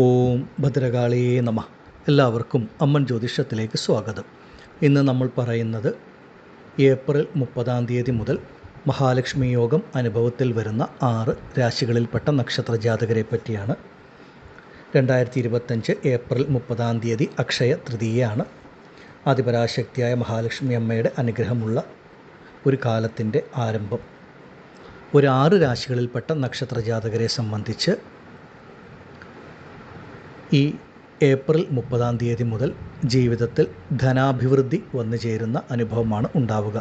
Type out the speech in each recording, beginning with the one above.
ഓം ഭദ്രകാളിയേ നമ. എല്ലാവർക്കും അമ്മൻ ജ്യോതിഷത്തിലേക്ക് സ്വാഗതം. ഇന്ന് നമ്മൾ പറയുന്നത് ഏപ്രിൽ മുപ്പതാം തീയതി മുതൽ മഹാലക്ഷ്മി യോഗം അനുഭവത്തിൽ വരുന്ന ആറ് രാശികളിൽപ്പെട്ട നക്ഷത്ര ജാതകരെ പറ്റിയാണ്. രണ്ടായിരത്തി ഇരുപത്തഞ്ച് ഏപ്രിൽ മുപ്പതാം തീയതി അക്ഷയ തൃതീയാണ് ആദിപരാശക്തിയായ മഹാലക്ഷ്മി അമ്മയുടെ അനുഗ്രഹമുള്ള ഒരു കാലത്തിന്റെ ആരംഭം. ഒരു ആറ് രാശികളിൽപ്പെട്ട നക്ഷത്ര ജാതകരെ സംബന്ധിച്ച് ഈ ഏപ്രിൽ മുപ്പതാം തീയതി മുതൽ ജീവിതത്തിൽ ധനാഭിവൃദ്ധി വന്നു ചേരുന്ന അനുഭവമാണ് ഉണ്ടാവുക.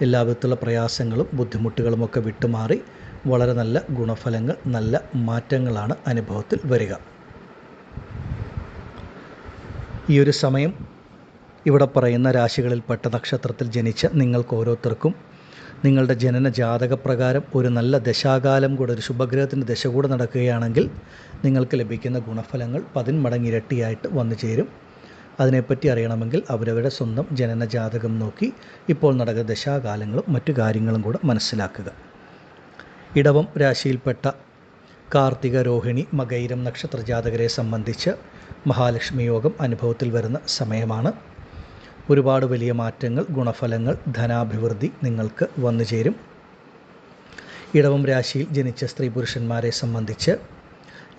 എല്ലാവിധത്തിലുള്ള പ്രയാസങ്ങളും ബുദ്ധിമുട്ടുകളുമൊക്കെ വിട്ടുമാറി വളരെ നല്ല ഗുണഫലങ്ങൾ നല്ല മാറ്റങ്ങളാണ് അനുഭവത്തിൽ വരിക. ഈ ഒരു സമയം ഇവിടെ പറയുന്ന രാശികളിൽപ്പെട്ട നക്ഷത്രത്തിൽ ജനിച്ച നിങ്ങൾക്ക് ഓരോരുത്തർക്കും നിങ്ങളുടെ ജനന ജാതകപ്രകാരം ഒരു നല്ല ദശാകാലം കൂടെ ഒരു ശുഭഗ്രഹത്തിന്റെ ദശ കൂടെ നടക്കുകയാണെങ്കിൽ നിങ്ങൾക്ക് ലഭിക്കുന്ന ഗുണഫലങ്ങൾ പതിന്മടങ്ങ് ഇരട്ടിയായിട്ട് വന്നു ചേരും. അതിനെപ്പറ്റി അറിയണമെങ്കിൽ അവരവരുടെ സ്വന്തം ജനന ജാതകം നോക്കി ഇപ്പോൾ നടക്കുന്ന ദശാകാലങ്ങളും മറ്റു കാര്യങ്ങളും കൂടെ മനസ്സിലാക്കുക. ഇടവം രാശിയിൽപ്പെട്ട കാർത്തിക രോഹിണി മകൈരം നക്ഷത്ര ജാതകരെ സംബന്ധിച്ച് മഹാലക്ഷ്മി യോഗം അനുഭവത്തിൽ വരുന്ന സമയമാണ്. ഒരുപാട് വലിയ മാറ്റങ്ങൾ ഗുണഫലങ്ങൾ ധനാഭിവൃദ്ധി നിങ്ങൾക്ക് വന്നു ചേരും. ഇടവം രാശിയിൽ ജനിച്ച സ്ത്രീ പുരുഷന്മാരെ സംബന്ധിച്ച്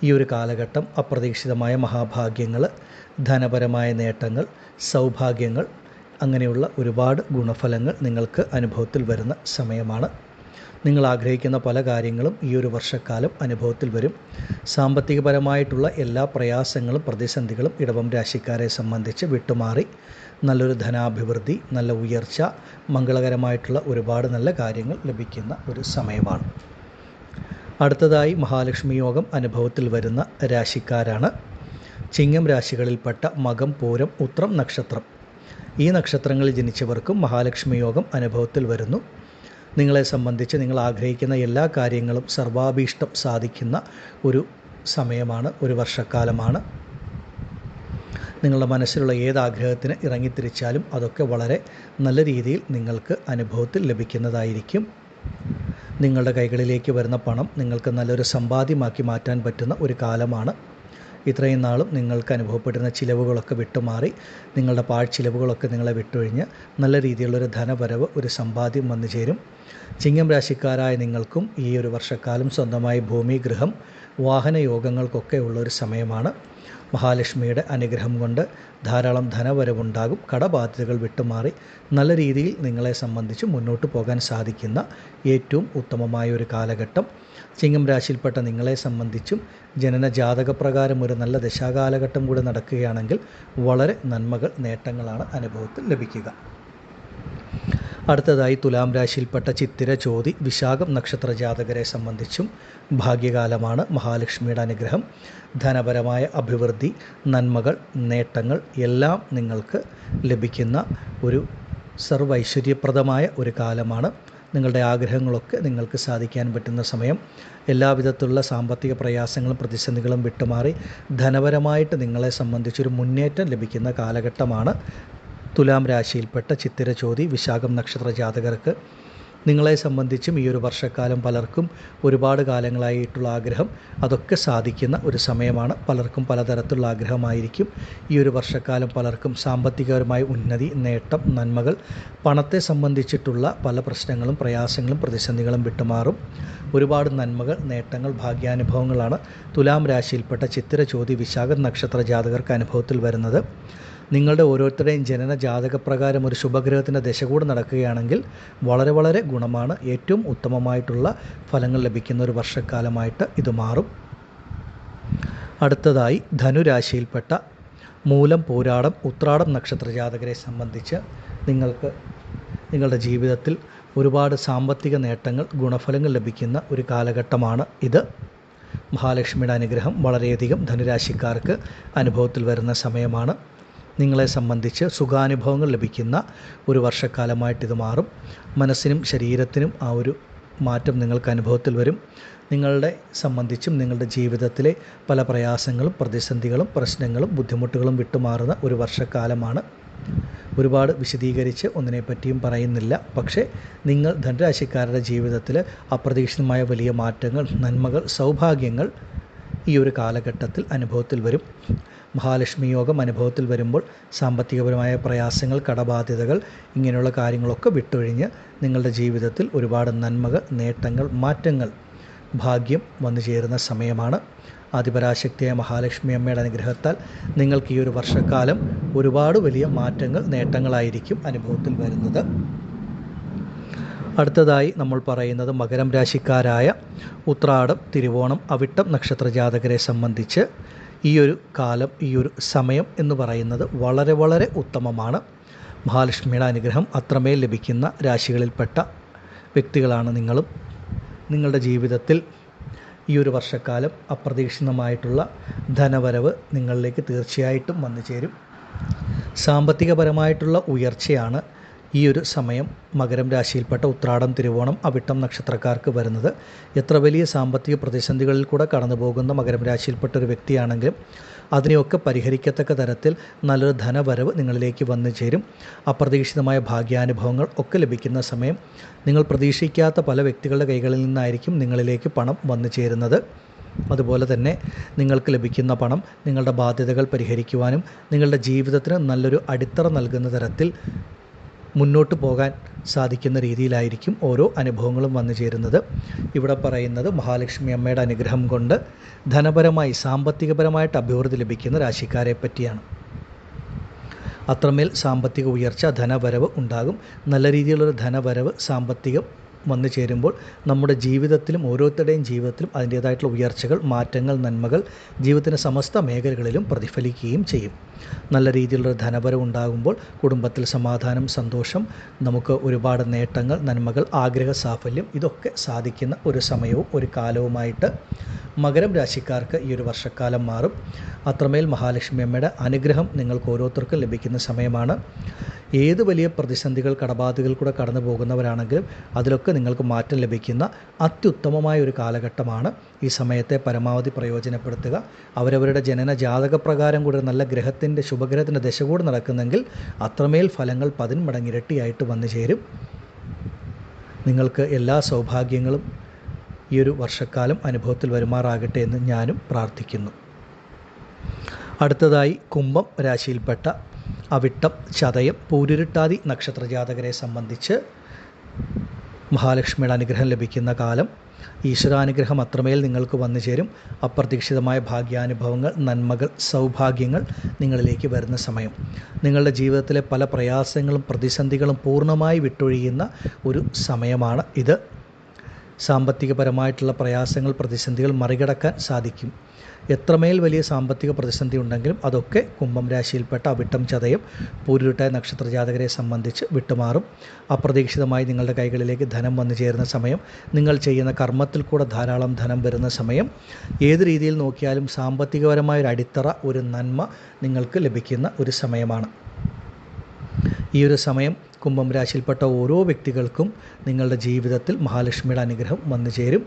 ഈ ഒരു കാലഘട്ടം അപ്രതീക്ഷിതമായ മഹാഭാഗ്യങ്ങൾ ധനപരമായ നേട്ടങ്ങൾ സൗഭാഗ്യങ്ങൾ അങ്ങനെയുള്ള ഒരുപാട് ഗുണഫലങ്ങൾ നിങ്ങൾക്ക് അനുഭവത്തിൽ വരുന്ന സമയമാണ്. നിങ്ങൾ ആഗ്രഹിക്കുന്ന പല കാര്യങ്ങളും ഈ ഒരു വർഷക്കാലം അനുഭവത്തിൽ വരും. സാമ്പത്തികപരമായിട്ടുള്ള എല്ലാ പ്രയാസങ്ങളും പ്രതിസന്ധികളും ഇടവം രാശിക്കാരെ സംബന്ധിച്ച് വിട്ടുമാറി. നല്ലൊരു ധനാഭിവൃദ്ധി നല്ല ഉയർച്ച മംഗളകരമായിട്ടുള്ള ഒരുപാട് നല്ല കാര്യങ്ങൾ ലഭിക്കുന്ന ഒരു സമയമാണ്. അടുത്തതായി മഹാലക്ഷ്മി യോഗം അനുഭവത്തിൽ വരുന്ന രാശിക്കാരാണ്. ചിങ്ങം രാശികളിൽപ്പെട്ട മകം പൂരം ഉത്രം നക്ഷത്രം. ഈ നക്ഷത്രങ്ങളിൽ ജനിച്ചവർക്കും മഹാലക്ഷ്മി യോഗം അനുഭവത്തിൽ വരുന്നു. നിങ്ങളെ സംബന്ധിച്ച് നിങ്ങൾ ആഗ്രഹിക്കുന്ന എല്ലാ കാര്യങ്ങളും സർവാഭീഷ്ടം സാധിക്കുന്ന ഒരു സമയമാണ് ഒരു വർഷക്കാലമാണ്. നിങ്ങളുടെ മനസ്സിലുള്ള ഏത് ആഗ്രഹത്തിന് ഇറങ്ങിത്തിരിച്ചാലും അതൊക്കെ വളരെ നല്ല രീതിയിൽ നിങ്ങൾക്ക് അനുഭവത്തിൽ ലഭിക്കുന്നതായിരിക്കും. നിങ്ങളുടെ കൈകളിലേക്ക് വരുന്ന പണം നിങ്ങൾക്ക് നല്ലൊരു സമ്പാദ്യമാക്കി മാറ്റാൻ പറ്റുന്ന ഒരു കാലമാണ്. ഇത്രയും നാളും നിങ്ങൾക്ക് അനുഭവപ്പെട്ടിരുന്ന ചിലവുകളൊക്കെ വിട്ടുമാറി നിങ്ങളുടെ പാഴ് ചിലവുകളൊക്കെ നിങ്ങളെ വിട്ടൊഴിഞ്ഞ് നല്ല രീതിയിലുള്ളൊരു ധനവരവ് ഒരു സമ്പാദ്യം വന്നു ചേരും. ചിങ്ങം രാശിക്കാരായ നിങ്ങൾക്കും ഈ ഒരു വർഷക്കാലം സ്വന്തമായി ഭൂമി ഗൃഹം വാഹന യോഗങ്ങൾക്കൊക്കെ ഉള്ള ഒരു സമയമാണ്. മഹാലക്ഷ്മിയുടെ അനുഗ്രഹം കൊണ്ട് ധാരാളം ധനവരവുണ്ടാകും. കടബാധ്യതകൾ വിട്ടുമാറി നല്ല രീതിയിൽ നിങ്ങളെ സംബന്ധിച്ച് മുന്നോട്ട് പോകാൻ സാധിക്കുന്ന ഏറ്റവും ഉത്തമമായ ഒരു കാലഘട്ടം. ചിങ്ങം രാശിയിൽപ്പെട്ട നിങ്ങളെ സംബന്ധിച്ചും ജനന ജാതകപ്രകാരം ഒരു നല്ല ദശാകാലഘട്ടം കൂടെ നടക്കുകയാണെങ്കിൽ വളരെ നന്മകൾ നേട്ടങ്ങളാണ് അനുഭവത്തിൽ ലഭിക്കുക. അടുത്തതായി തുലാം രാശിയിൽപ്പെട്ട ചിത്തിര ചോതി വിശാഖം നക്ഷത്ര ജാതകരെ സംബന്ധിച്ചും ഭാഗ്യകാലമാണ് മഹാലക്ഷ്മിയുടെ അനുഗ്രഹം. ധനപരമായ അഭിവൃദ്ധി നന്മകൾ നേട്ടങ്ങൾ എല്ലാം നിങ്ങൾക്ക് ലഭിക്കുന്ന ഒരു സർവൈശ്വര്യപ്രദമായ ഒരു കാലമാണ്. നിങ്ങളുടെ ആഗ്രഹങ്ങളൊക്കെ നിങ്ങൾക്ക് സാധിക്കാൻ പറ്റുന്ന സമയം. എല്ലാവിധത്തിലുള്ള സാമ്പത്തിക പ്രയാസങ്ങളും പ്രതിസന്ധികളും വിട്ടുമാറി ധനപരമായിട്ട് നിങ്ങളെ സംബന്ധിച്ചൊരു മുന്നേറ്റം ലഭിക്കുന്ന കാലഘട്ടമാണ് തുലാം രാശിയിൽപ്പെട്ട ചിത്തിര ചോതി വിശാഖം നക്ഷത്ര ജാതകർക്ക് നിങ്ങളെ സംബന്ധിച്ചും ഈ ഒരു വർഷക്കാലം പലർക്കും ഒരുപാട് കാലങ്ങളായിട്ടുള്ള ആഗ്രഹം. അതൊക്കെ സാധിക്കുന്ന ഒരു സമയമാണ്. പലർക്കും പലതരത്തിലുള്ള ആഗ്രഹമായിരിക്കും. ഈ ഒരു വർഷക്കാലം പലർക്കും സാമ്പത്തികപരമായ ഉന്നതി നേട്ടം നന്മകൾ പണത്തെ സംബന്ധിച്ചിട്ടുള്ള പല പ്രശ്നങ്ങളും പ്രയാസങ്ങളും പ്രതിസന്ധികളും വിട്ടുമാറും. ഒരുപാട് നന്മകൾ നേട്ടങ്ങൾ ഭാഗ്യാനുഭവങ്ങളാണ് തുലാം രാശിയിൽപ്പെട്ട ചിത്തിര ചോതി വിശാഖ നക്ഷത്ര ജാതകർക്ക് അനുഭവത്തിൽ വരുന്നത്. നിങ്ങളുടെ ഓരോരുത്തരുടെയും ജനന ജാതകപ്രകാരം ഒരു ശുഭഗ്രഹത്തിന്റെ ദശ കൂടെ നടക്കുകയാണെങ്കിൽ വളരെ വളരെ ഗുണമാണ്. ഏറ്റവും ഉത്തമമായിട്ടുള്ള ഫലങ്ങൾ ലഭിക്കുന്ന ഒരു വർഷക്കാലമായിട്ട് ഇത് മാറും. അടുത്തതായി ധനുരാശിയിൽപ്പെട്ട മൂലം പോരാടം ഉത്രാടം നക്ഷത്ര ജാതകരെ സംബന്ധിച്ച് നിങ്ങൾക്ക് നിങ്ങളുടെ ജീവിതത്തിൽ ഒരുപാട് സാമ്പത്തിക നേട്ടങ്ങൾ ഗുണഫലങ്ങൾ ലഭിക്കുന്ന ഒരു കാലഘട്ടമാണ് ഇത്. മഹാലക്ഷ്മിയുടെ അനുഗ്രഹം വളരെയധികം ധനുരാശിക്കാർക്ക് അനുഭവത്തിൽ വരുന്ന സമയമാണ്. നിങ്ങളെ സംബന്ധിച്ച് സുഖാനുഭവങ്ങൾ ലഭിക്കുന്ന ഒരു വർഷക്കാലമായിട്ട് ഇത് മാറും. മനസ്സിനും ശരീരത്തിനും ആ ഒരു മാറ്റം നിങ്ങൾക്ക് അനുഭവത്തിൽ വരും. നിങ്ങളുടെ സംബന്ധിച്ചും നിങ്ങളുടെ ജീവിതത്തിലെ പല പ്രയാസങ്ങളും പ്രതിസന്ധികളും പ്രശ്നങ്ങളും ബുദ്ധിമുട്ടുകളും വിട്ടുമാറുന്ന ഒരു വർഷക്കാലമാണ്. ഒരുപാട് വിശദീകരിച്ച് ഒന്നിനെപ്പറ്റിയും പറയുന്നില്ല. പക്ഷേ നിങ്ങൾ ധനരാശിക്കാരുടെ ജീവിതത്തിൽ അപ്രതീക്ഷിതമായ വലിയ മാറ്റങ്ങൾ നന്മകൾ സൗഭാഗ്യങ്ങൾ ഈ ഒരു കാലഘട്ടത്തിൽ അനുഭവത്തിൽ വരും. മഹാലക്ഷ്മി യോഗം അനുഭവത്തിൽ വരുമ്പോൾ സാമ്പത്തികപരമായ പ്രയാസങ്ങൾ കടബാധ്യതകൾ ഇങ്ങനെയുള്ള കാര്യങ്ങളൊക്കെ വിട്ടൊഴിഞ്ഞ് നിങ്ങളുടെ ജീവിതത്തിൽ ഒരുപാട് നന്മകൾ നേട്ടങ്ങൾ മാറ്റങ്ങൾ ഭാഗ്യം വന്നു ചേരുന്ന സമയമാണ്. ആദിപരാശക്തിയായ മഹാലക്ഷ്മി അമ്മയുടെ അനുഗ്രഹത്താൽ നിങ്ങൾക്ക് ഈ ഒരു വർഷക്കാലം ഒരുപാട് വലിയ മാറ്റങ്ങൾ നേട്ടങ്ങളായിരിക്കും അനുഭവത്തിൽ വരുന്നത്. അടുത്തതായി നമ്മൾ പറയുന്നത് മകരം രാശിക്കാരായ ഉത്രാടം തിരുവോണം അവിട്ടം നക്ഷത്ര ജാതകരെ സംബന്ധിച്ച് ഈ ഒരു കാലം ഈ ഒരു സമയം എന്ന് പറയുന്നത് വളരെ വളരെ ഉത്തമമാണ്. മഹാലക്ഷ്മിയുടെ അനുഗ്രഹം അത്രമേൽ ലഭിക്കുന്ന രാശികളിൽപ്പെട്ട വ്യക്തികളാണ് നിങ്ങളും. നിങ്ങളുടെ ജീവിതത്തിൽ ഈ ഒരു വർഷക്കാലം അപ്രതീക്ഷിതമായിട്ടുള്ള ധനവരവ് നിങ്ങളിലേക്ക് തീർച്ചയായിട്ടും വന്നു ചേരും സാമ്പത്തികപരമായിട്ടുള്ള ഉയർച്ചയാണ് ഈ ഒരു സമയം മകരം രാശിയിൽപ്പെട്ട ഉത്രാടം തിരുവോണം അവിട്ടം നക്ഷത്രക്കാർക്ക് വരുന്നത്. എത്ര വലിയ സാമ്പത്തിക പ്രതിസന്ധികളിൽ കൂടെ കടന്നു പോകുന്ന മകരം രാശിയിൽപ്പെട്ട ഒരു വ്യക്തിയാണെങ്കിലും അതിനെയൊക്കെ പരിഹരിക്കത്തക്ക തരത്തിൽ നല്ലൊരു ധനവരവ് നിങ്ങളിലേക്ക് വന്നു ചേരും. അപ്രതീക്ഷിതമായ ഭാഗ്യാനുഭവങ്ങൾ ഒക്കെ ലഭിക്കുന്ന സമയം നിങ്ങൾ പ്രതീക്ഷിക്കാത്ത പല വ്യക്തികളുടെ കൈകളിൽ നിന്നായിരിക്കും നിങ്ങളിലേക്ക് പണം വന്നു ചേരുന്നത്. അതുപോലെ തന്നെ നിങ്ങൾക്ക് ലഭിക്കുന്ന പണം നിങ്ങളുടെ ബാധ്യതകൾ പരിഹരിക്കുവാനും നിങ്ങളുടെ ജീവിതത്തിന് നല്ലൊരു അടിത്തറ നൽകുന്ന തരത്തിൽ മുന്നോട്ട് പോകാൻ സാധിക്കുന്ന രീതിയിലായിരിക്കും ഓരോ അനുഭവങ്ങളും വന്നു ചേരുന്നത്. ഇവിടെ പറയുന്നത് മഹാലക്ഷ്മി അമ്മയുടെ അനുഗ്രഹം കൊണ്ട് ധനപരമായി സാമ്പത്തികപരമായിട്ട് അഭിവൃദ്ധി ലഭിക്കുന്ന രാശിക്കാരെ പറ്റിയാണ്. അത്രമേൽ സാമ്പത്തിക ഉയർച്ച ധനവരവ് ഉണ്ടാകും. നല്ല രീതിയിലുള്ള ധനവരവ് സാമ്പത്തികം വന്നു ചേരുമ്പോൾ നമ്മുടെ ജീവിതത്തിലും ഓരോരുത്തരുടെയും ജീവിതത്തിലും അതിന്റേതായിട്ടുള്ള ഉയർച്ചകൾ മാറ്റങ്ങൾ നന്മകൾ ജീവിതത്തിന്റെ സമസ്ത മേഖലകളിലും പ്രതിഫലിക്കുകയും ചെയ്യും. നല്ല രീതിയിലുള്ള ധനപരം ഉണ്ടാകുമ്പോൾ കുടുംബത്തിൽ സമാധാനം സന്തോഷം നമുക്ക് ഒരുപാട് നേട്ടങ്ങൾ നന്മകൾ ആഗ്രഹ സാഫല്യം ഇതൊക്കെ സാധിക്കുന്ന ഒരു സമയവും ഒരു കാലവുമായിട്ട് മകരം രാശിക്കാർക്ക് ഈ ഒരു വർഷക്കാലം മാറും. അത്രമേൽ മഹാലക്ഷ്മി അമ്മയുടെ അനുഗ്രഹം നിങ്ങൾക്ക് ഓരോരുത്തർക്കും ലഭിക്കുന്ന സമയമാണ്. ഏത് വലിയ പ്രതിസന്ധികൾ കടബാധകൾ കൂടെ കടന്നു പോകുന്നവരാണെങ്കിലും അതിലൊക്കെ നിങ്ങൾക്ക് മാറ്റം ലഭിക്കുന്ന അത്യുത്തമമായ ഒരു കാലഘട്ടമാണ് ഈ സമയത്തെ പരമാവധി പ്രയോജനപ്പെടുത്തുക. അവരവരുടെ ജനന ജാതക പ്രകാരം കൂടെ നല്ല ഗ്രഹത്തിന്റെ ശുഭഗ്രഹത്തിന്റെ ദശ കൂടെ നടക്കുന്നെങ്കിൽ അത്രമേൽ ഫലങ്ങൾ പതിന്മടങ്ങിരട്ടിയായിട്ട് വന്നു ചേരും. നിങ്ങൾക്ക് എല്ലാ സൗഭാഗ്യങ്ങളും ഈ ഒരു വർഷക്കാലം അനുഭവത്തിൽ വരുമാറാകട്ടെ എന്ന് ഞാനും പ്രാർത്ഥിക്കുന്നു. അടുത്തതായി കുംഭം രാശിയിൽപ്പെട്ട അവിട്ടം ചതയം പൂരുരുട്ടാതി നക്ഷത്രജാതകരെ സംബന്ധിച്ച് മഹാലക്ഷ്മിയുടെ അനുഗ്രഹം ലഭിക്കുന്ന കാലം. ഈശ്വരാനുഗ്രഹം അത്രമേൽ നിങ്ങൾക്ക് വന്നു ചേരും. അപ്രതീക്ഷിതമായ ഭാഗ്യാനുഭവങ്ങൾ നന്മകൾ സൗഭാഗ്യങ്ങൾ നിങ്ങളിലേക്ക് വരുന്ന സമയം. നിങ്ങളുടെ ജീവിതത്തിലെ പല പ്രയാസങ്ങളും പ്രതിസന്ധികളും പൂർണമായി വിട്ടൊഴിയുന്ന ഒരു സമയമാണ് ഇത്. സാമ്പത്തികപരമായിട്ടുള്ള പ്രയാസങ്ങൾ പ്രതിസന്ധികൾ മറികടക്കാൻ സാധിക്കും. എത്രമേൽ വലിയ സാമ്പത്തിക പ്രതിസന്ധി ഉണ്ടെങ്കിലും അതൊക്കെ കുംഭം രാശിയിൽപ്പെട്ട അവിട്ടം ചതയം പൂരുരുട്ടായ നക്ഷത്ര ജാതകരെ സംബന്ധിച്ച് വിട്ടുമാറും. അപ്രതീക്ഷിതമായി നിങ്ങളുടെ കൈകളിലേക്ക് ധനം വന്നു ചേരുന്ന സമയം നിങ്ങൾ ചെയ്യുന്ന കർമ്മത്തിൽ കൂടെ ധാരാളം ധനം വരുന്ന സമയം ഏത് രീതിയിൽ നോക്കിയാലും സാമ്പത്തികപരമായ ഒരു അടിത്തറ ഒരു നന്മ നിങ്ങൾക്ക് ലഭിക്കുന്ന ഒരു സമയമാണ്. ഈ ഒരു സമയം കുംഭം രാശിയിൽപ്പെട്ട ഓരോ വ്യക്തികൾക്കും നിങ്ങളുടെ ജീവിതത്തിൽ മഹാലക്ഷ്മിയുടെ അനുഗ്രഹം വന്നു ചേരും.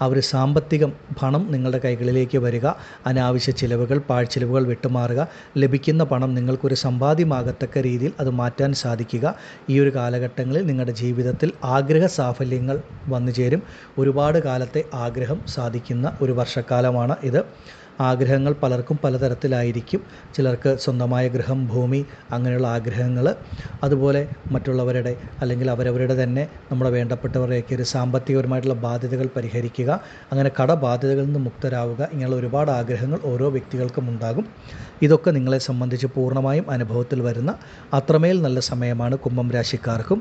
അവർ സാമ്പത്തികം പണം നിങ്ങളുടെ കൈകളിലേക്ക് വരിക. അനാവശ്യ ചിലവുകൾ പാഴ്ചിലവുകൾ വിട്ടുമാറുക. ലഭിക്കുന്ന പണം നിങ്ങൾക്കൊരു സമ്പാദ്യമാകത്തക്ക രീതിയിൽ അത് മാറ്റാൻ സാധിക്കുക. ഈ ഒരു കാലഘട്ടങ്ങളിൽ നിങ്ങളുടെ ജീവിതത്തിൽ ആഗ്രഹ സാഫല്യങ്ങൾ വന്നു ചേരും. ഒരുപാട് കാലത്തെ ആഗ്രഹം സാധിക്കുന്ന ഒരു വർഷക്കാലമാണ് ഇത്. ആഗ്രഹങ്ങൾ പലർക്കും പലതരത്തിലായിരിക്കും. ചിലർക്ക് സ്വന്തമായ ഗൃഹം ഭൂമി അങ്ങനെയുള്ള ആഗ്രഹങ്ങൾ അതുപോലെ മറ്റുള്ളവരുടെ അല്ലെങ്കിൽ അവരവരുടെ തന്നെ നമ്മുടെ വേണ്ടപ്പെട്ടവരെയൊക്കെ ഒരു സാമ്പത്തികപരമായിട്ടുള്ള ബാധ്യതകൾ പരിഹരിക്കുക അങ്ങനെ കടബാധ്യതകളിൽ നിന്ന് മുക്തരാവുക ഇങ്ങനെയുള്ള ഒരുപാട് ആഗ്രഹങ്ങൾ ഓരോ വ്യക്തികൾക്കും ഉണ്ടാകും. ഇതൊക്കെ നിങ്ങളെ സംബന്ധിച്ച് പൂർണമായും അനുഭവത്തിൽ വരുന്ന അത്രമേൽ നല്ല സമയമാണ് കുംഭം രാശിക്കാർക്കും.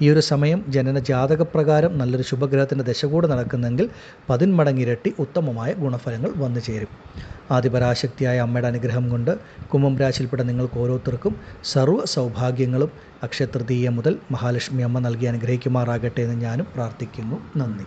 ഈ ഒരു സമയം ജനന ജാതകപ്രകാരം നല്ലൊരു ശുഭഗ്രഹത്തിന്റെ ദശ കൂടെ നടക്കുന്നെങ്കിൽ പതിന്മടങ്ങിരട്ടി ഉത്തമമായ ഗുണഫലങ്ങൾ വന്നു ചേരും ആദിപരാശക്തിയായ അമ്മയുടെ അനുഗ്രഹം കൊണ്ട് കുംഭം രാശിയിൽപ്പെട്ട നിങ്ങൾക്ക് ഓരോരുത്തർക്കും സർവ സൗഭാഗ്യങ്ങളും അക്ഷയതൃതീയ മുതൽ മഹാലക്ഷ്മി അമ്മ നൽകി അനുഗ്രഹിക്കുമാറാകട്ടെ എന്ന് ഞാനും പ്രാർത്ഥിക്കുന്നു. നന്ദി.